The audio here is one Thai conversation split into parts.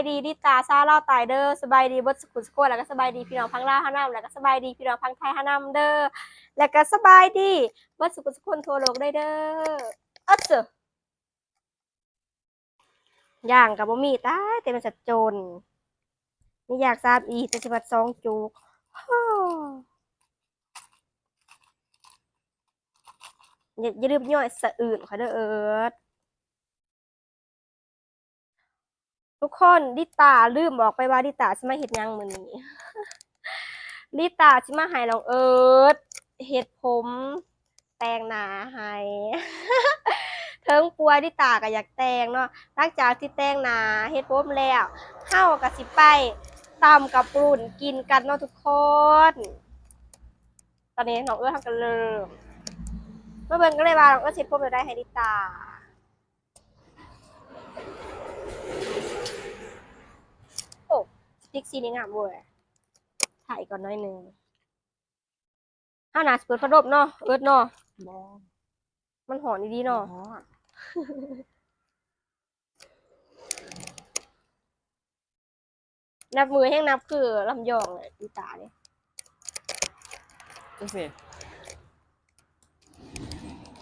บายดีดิตาซาเล่าตายเด้อสบายดีบดสกุลสกุลแล้วก็สบายดีพี่น้องพังลาฮานำแล้วก็สบายดีพี่น้องพังไทยฮานำเด้อแล้วก็สบายดีบดสกุลสกุลทั่วโลกได้เด้ออัดเสอะอย่างกับบ่มีตายแต่มันจะจนนี่อยากทราบอีกแต่สิบัดสองจูกฮ่อย่าอย่าลืมย่อยสะอื่นค่ะเด้อเอิร์ด ทุกคนดิตาลืมบอกไปว่าดิตาสิมาเฮ็ดยังมือนี้ดิตาสิมาให้น้องเอิร์ดเฮ็ดผมแต่งหนาให้เทิงปัวดิตาก็อยากแต่งเนาะหลังจากที่แต่งหนาเฮ็ดผมแล้วเฮาก็สิไปตำกับปุ่นกินกันเนาะทุกคน ตอนนี้น้องเอิร์ดทำกันเริ่มเมื่อเบิ่งก็เลยว่าน้องเอิร์ดเฮ็ดผมแล้วได้ให้ดิตา โอ้ สติ๊กซีนี่งามเว้ยถ่ายก่อนหน้อยหนึ่งถ้าหนาสเปิดพัดลมเนาะเอิร์ดเนาะบอมันหอนดีๆเนาะนับมือแห้งนับคือลำยองเลยดีตาเนี่ยดูสิ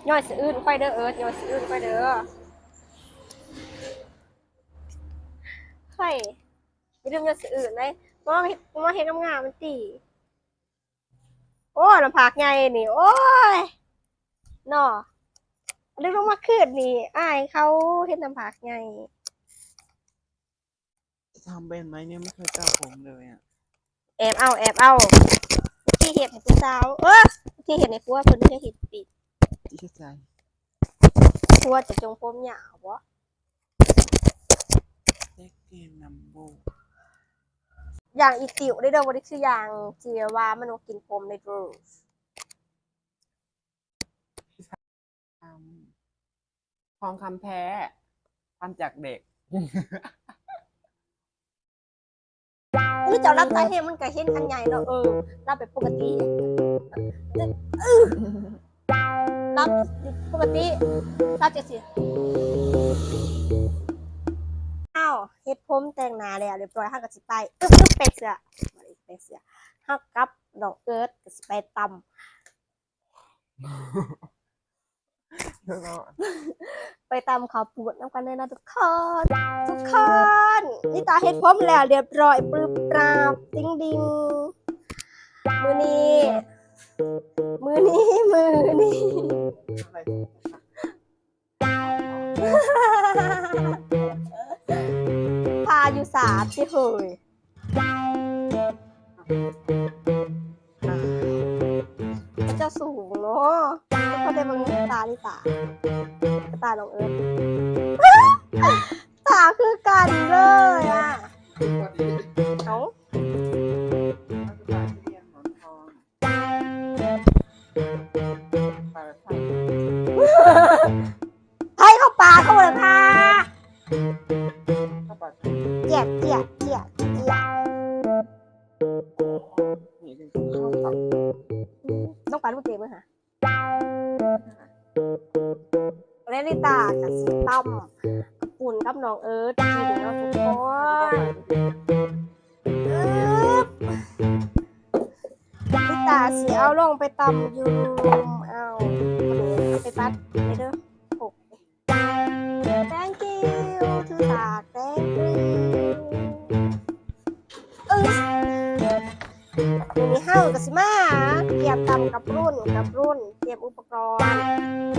ย่อยสะอื้นค่อยเด้อเอิร์ดย่อยสะอื้นค่อยเด้อค่อย อย่าลืมย่อยสะอื้นเลยมองเห็นมองเห็นงามๆมันตีโอ้ยลำพากไงนี่ โอ้ยเนาะเรื่องลงมาคืนนี่อายเขาเห็นลำพากไงทำเป็นไหมเนี่ยไม่เคยเจ้าผมเลยอะแอบเอาแอบเอาที่เห็ดให้ผู้สาวเออที่เห็ดในครัวเพิ่นไม่ใช่เห็ดปิดที่ใจครัวจะจงผมยาวบ่เล็กเกมนัมโบ อย่างอีติวได้เด้อบ่ได้คืออย่างเจียว่ามันบ่กินผมในดรูทำทองคำแท้ทำจากเด็กนี่เจ้ารับตาเห็นมันก็เห็นอันใหญ่เนาะเออรับแบบปกติอื้อรับปกติรับจังซี่อ้าวเฮ็ด ผมแต่งหน้าแล้วเรียบร้อยเฮาก็สิไปอึ๊บอึ๊บไปเสือบ่ได้ไปเสือเฮากับน้องเอิร์ธก็สิไปตำไปตามข่าวปวดน้ำกันเลยนะทุกคนทุกคนนี่ตาเฮ็ดพร้อมแล้วเรียบร้อยปรึบปราบดิ้งดิงมือนี้มือนี้มือนี้ พาอยู่สามที่เหยก็จะสูงเนาะทุกคนได้บางตาลิตาตาลงเอิญตาคือกันเลย ต้องปาลูกเตะมั้ยค่ะเรนิตากับสีตั้มกับปุ่นกับน้องเอิร์ธกินเนาะทุกคนอึ๊บลิตาสีเอาลงไปตำอยูมเอาไปปัด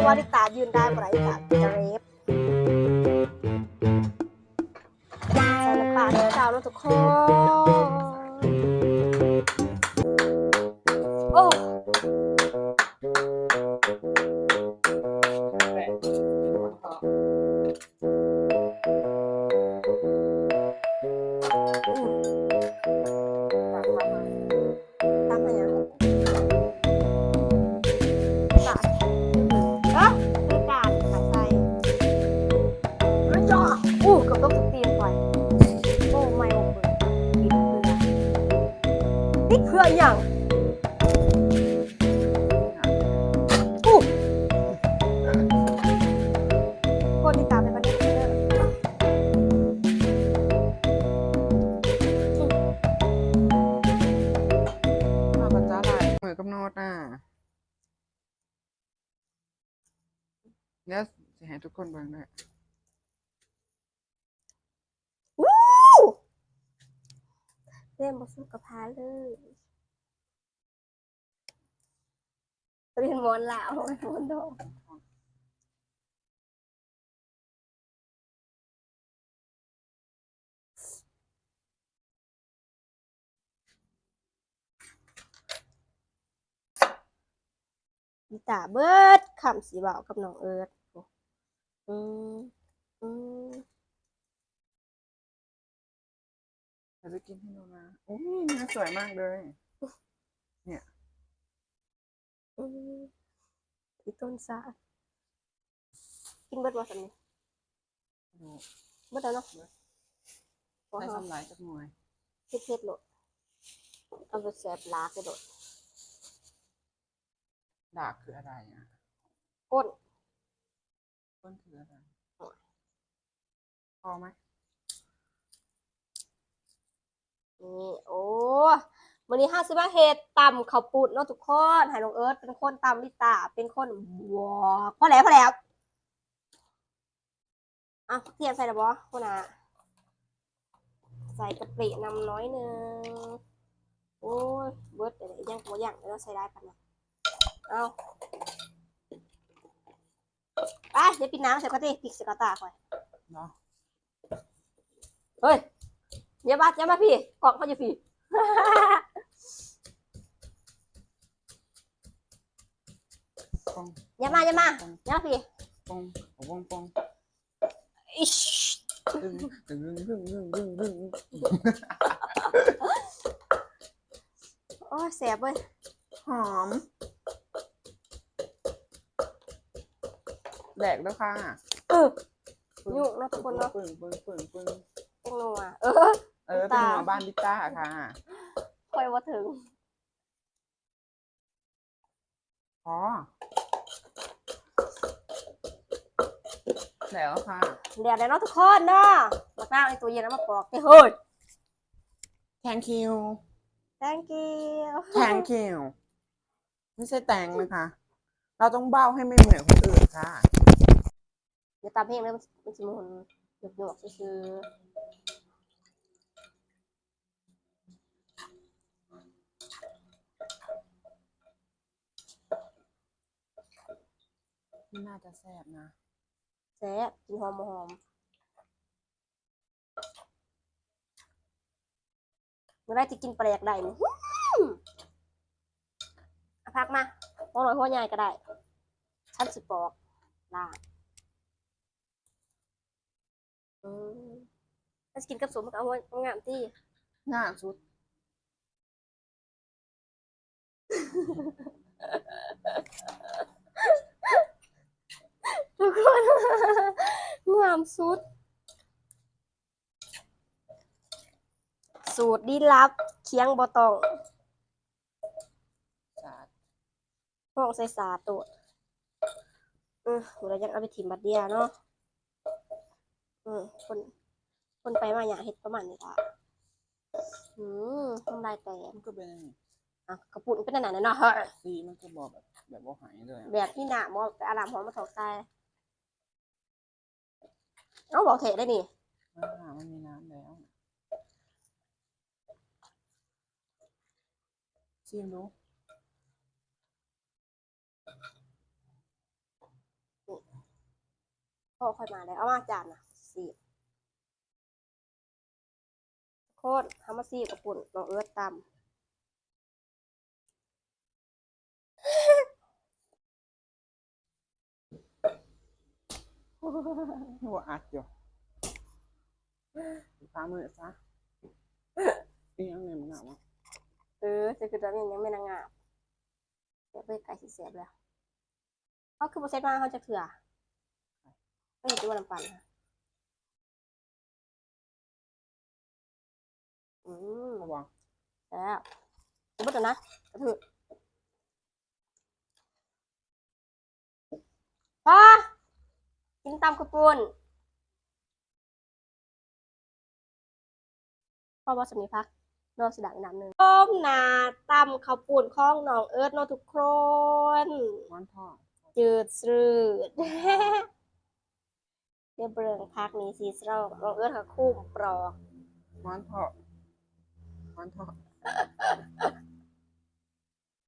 ว่าลิตายืนได้ไรลิตาจเรฟใส่น้ำปลาเด้อเจ้าแล้วทุกคน แล้วจ่ ล่นบสุกภาเลยเรียนมอนลาวมอนโดงอีตาเบิดคำสีเบากับน้องเอิร์ดอ้อืมอืม เราจะกินให้ดูนะโอ้ยเนื้อสวยมากเลยอืมพี่ต้นซากินเบิดว่าสันนี่ดูเบิดแล้วเนาะว่าใช้เฮาทำลายจักหน่วยเผ็ดๆโลดเอาไปแสบลากเลยโดดดากคืออะไรอะก้นต้นคืออะไรพอไหม นี่โอ้วันนี้ห้าสิบาเฮ็ดตำข้าวปุดเนาะทุกคนให้น้องเอิร์ธเป็นคนตำลิตา เป็นคนบวกพอแล้วพอแล้วอะเทียนใส่แล้วบ่คนน่ะใส่กะปินำน้อยหนึงโอ้ยเบิดเดี๋ยวๆยังบ่ยังเดี๋ยวเราใส่ได้ปะนะเอาไปเดี๋ยวปิดน้ำใส่กะทิพริกใส่กระตาค่อยเนาะเฮ้ย อย่ามาอย่ามาพี่กล่องเขาจะพี่ปองอย่ามาอย่ามาปองอย่ามาพี่ปองปองปองอิชดึงดึงดึงดึงดึงดึงดึงโอ้ยแสบเว้ยหอมแดกแล้วค่ะเออยุ่งเนาะทุกคนเนาะปึ้งปึ้งปึ้งปึ้งแต งโมอะเออ เออเป็นหัวบ้านดิต้าค่ะคอยว่าถึงพอแล้วค่ะแดดเลยเนาะทุกคนเนาะมาตั้งในตู้เย็นแล้วมาปอกเฮ้ย thank you thank you thank you ไม่ใช่แตงนะคะ เราต้องเบ้าให้ไม่เหมือนคนอื่นค่ะ เดี๋ยวตามเพลงแล้วมันมันจะมัน หยกหยกๆซื้อม่น่าจะแซ่บนะแซ่บกินหอมหอมเมื่อไรจะกินแปลกได้เนี่ยอาพักมาพอหน่อยหัวใหญ่ก็ได้ชั้นสิปอกลา อืมถ้าจะกินกับสมมันก็เอาหัวงามที่หน้าสุด ทุกคน งามสุด สูตรดีลับ เคียงบอตองสาดห้องใส่สาตัวอืมเรายังเอาไปถิ่มบัดเดียวเนาะ อืมคนคนไปมาอยากเห็ดประมาณนี้ละอืมทำลายแตกมันก็เป็นอย่างนี้อะกระปุกเป็นอันไหนเนาะเฮ้ยสีมันก็บอกแบบแบบว่าหายเลยอะแบบที่หนาบอไปอารามหอมมาถอกใส่เอาบอกเทได้นี่อ่ามันมีน้ำแล้วชิมดูพ่อค่อยมาแล้วเอามาจานนะ สีโคตรทำมาซีกับปุ่นน้องเอิร์ธตำหัวอัดอยู่ตามือซะอีหยังเนี่ยมันหนาวะเออจะคือตอนนี้ยังไม่นางงามเดี๋ยวไปไก่สีเสียบแล้วเขาคือโปรเซสมาเขาจะเถื่อไม่เห็นตัวลำปันค่ะ อืมระวังแล้วจะพูดนะกระถือพ่อกินตำกระปุนพ่อว่าสมีพักนอกสดังน้ำหนึ่งต้มนาตำข้าวปุนข้องหนองเอิร์ดเนาะทุกคนม้อนทอดจืดสืดเรียบเริงพักนี้สีเศร้าลองเอื้อนค่ะคู่ปลอกหมอนทองหม อนทอง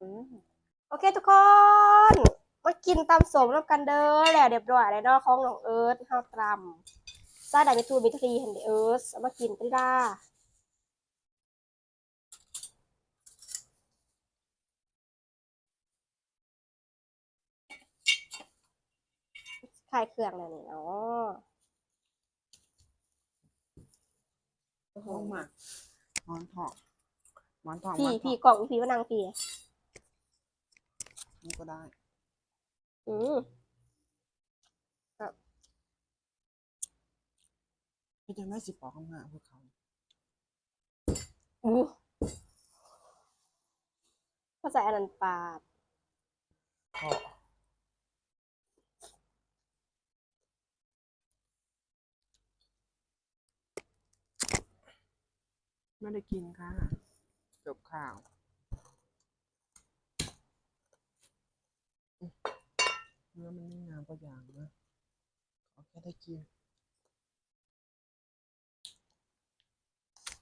อืมโอเคทุกคน มากินตำสมร่วมกันเด้อแล้วเรียบร้อยแล้วเนาะของน้องเอิร์ธข้าวตำซาดาเมทูบิทรีเห็นเดอเอิร์ธเอามากินไปด้าคลายเครื่องแล้วนี่เนาะโอ้โหห้องหมาก หมอนทองหมอนทองหมพี่อนทองพี่กล่องพี่มานั่งพี่นี่ก็ได้ อืม พี่จะไม่สิปอกข้างหน้าพวกเขาอู้ก็ใส่อันนั้นปาด พอ ไม่ได้กินค่ะ จบข่าวอืมเนื้อมันไม่งามก็อย่างนะขอแค่ได้กิน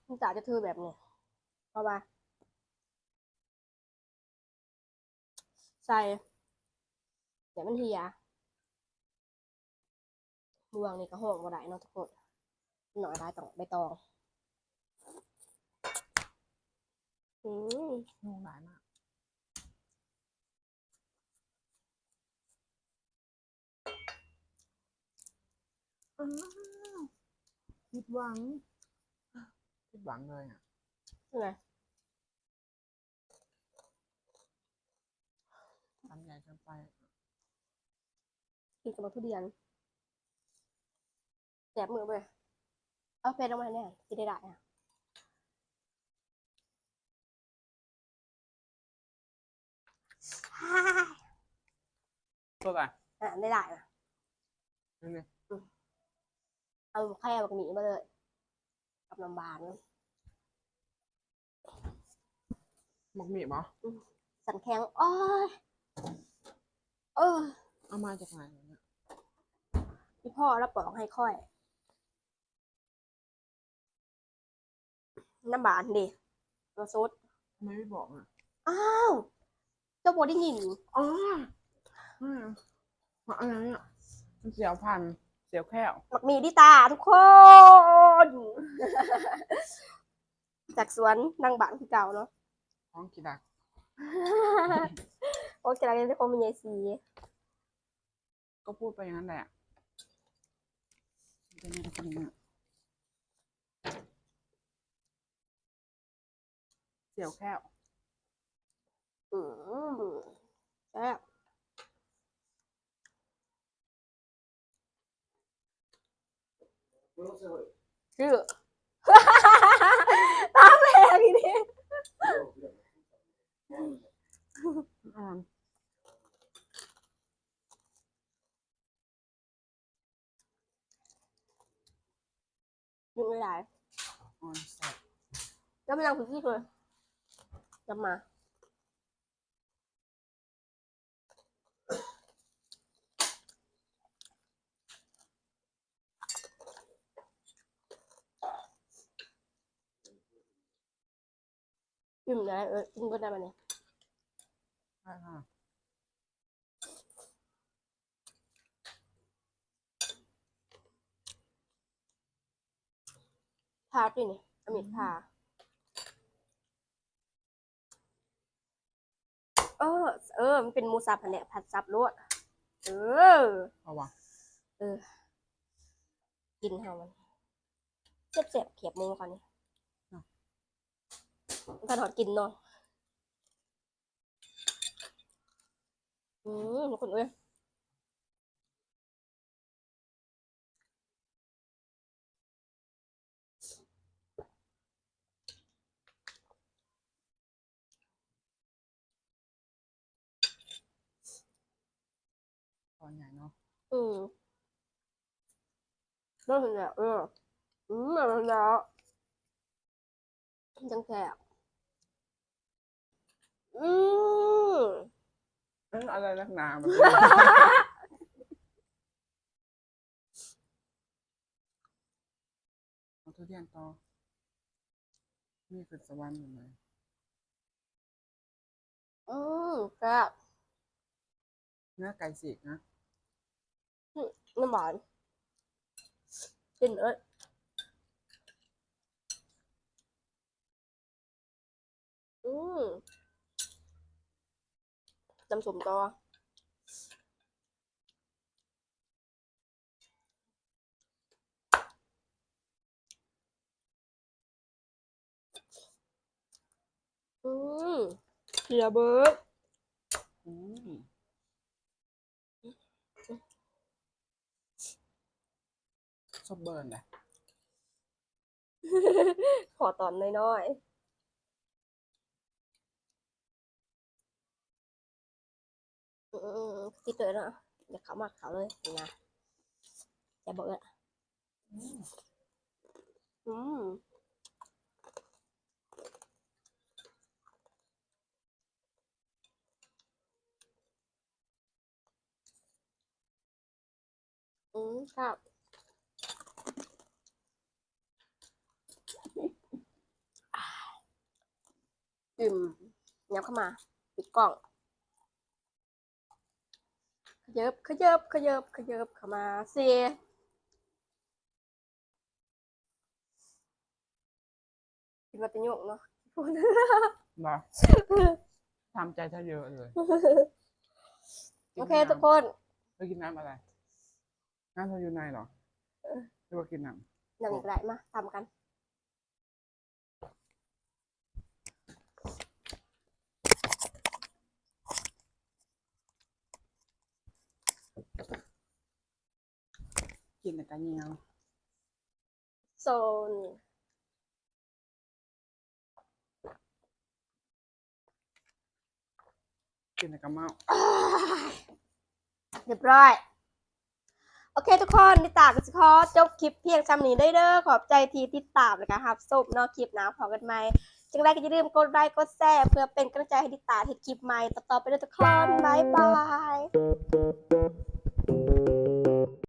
มันจ๋าจะถือแบบนี้เพราะว่าใส่เดี๋ยวมันเหียบวงนี่ก็ห้องก็ได้เนาะทุกคนหน่อยได้ต้องใบตอง อืมนุ่งหลายมาก อ้าวผิดหวังผิดหวังเลยอะใช่ไหมทำใหญ่เกินไปกินกับมะทุเรียนแสบมือไปเอาเป็นออกมาเนี่ยกินได้ได้อะ ตัวอะไรอะได้ได้อะนี่นี่เอาแค่บักหมี่มาเลยกับน้ำบานหมกหมี่เหรอสันแข็งโอ้ยเออเอามาจากไหนเนี่ยพี่พ่อรับปอกให้ค่อย น้ำบานดิมาซดทำไมไม่บอกอะ อ้าว เจ้าโบได้ยินอ๋อไม่เอามาอะไรอะมันเสียวพันธุ์เสียวแค่วบักหมี่ดิตาทุกคน จากสวนนางบานคือเก่าเนาะ ท้องกีดัก โอ้ยจะอะไรได้คงมีไยซีก็พูดไปอย่างนั้นแหละจะไม่ได้กินอะเสียวแค่ว อืมแซ่บชื่อตาแม่ทีนี้อ่อนยุ่งไม่ ได้อ่อนแซ่บแล้วไม่นั่งคุยที่เลยจะมากินได้เออกินก็ได้มาเนี่ยใช่ค่ะทาดิเนี่ยอเมริกาเออ เออ มันเป็นหมูสับอันเนี่ยผัดสับรวดเออ เอาวะเออ กินเฮามันเจ็บเจ็บๆเขียบหนึงก่อนนี่ ถ้าถอดกินเนาะอืมทุกคนเอ้ยตอนใหญ่เนาะอืมเริ่มเห็นแล้วเอออืมเริ่มเห็นแล้วจังแสบ อืมเอ้ยอะไรนักหนามันเอาทุเรียนต่อนี่คือสวรรค์อยู่ไหมอืมแซ่บเนื้อไก่สีกนะน้ำหวานกินเอ้ยอืม จำสมต่ออืมเขียเบิร์ดอืมชอบเบิร์นเลยขอตอนน้อยๆอืม ติดเลยนะเดี๋ยวเขามาเขาเลยนะจะบอกเลยอืมอืมครับอืมยับเข้ามา ปิดกล้อง ยับขยับขยับขยับเข้ามาเสียคิดว่าจะโยกเนาะพูดเหรอทำใจถ้าเยอะเลย โอเคทุกคนไปกินน้ำอะไรน้ำเธออยู่ในเหรอหรือว่ากินน้อย่างอีกไรมาทำกัน กินแต่กระเนียวโซนกินแต่กระเมาเรียบร้อย โอเคทุกคนนิตาก็จะขอจบคลิปเพียงจำนี้ได้เด้อขอบใจที่ติดตามนะคะครับสุบเนอกคลิปหนะพอกันไหมจังไรก็อย่าลืมกดไลค์กดแชร์เพื่อเป็นกำลังใจให้นิตาเห็นคลิปใหม่ต่อๆไปด้วยทุกคน บ๊ายบาย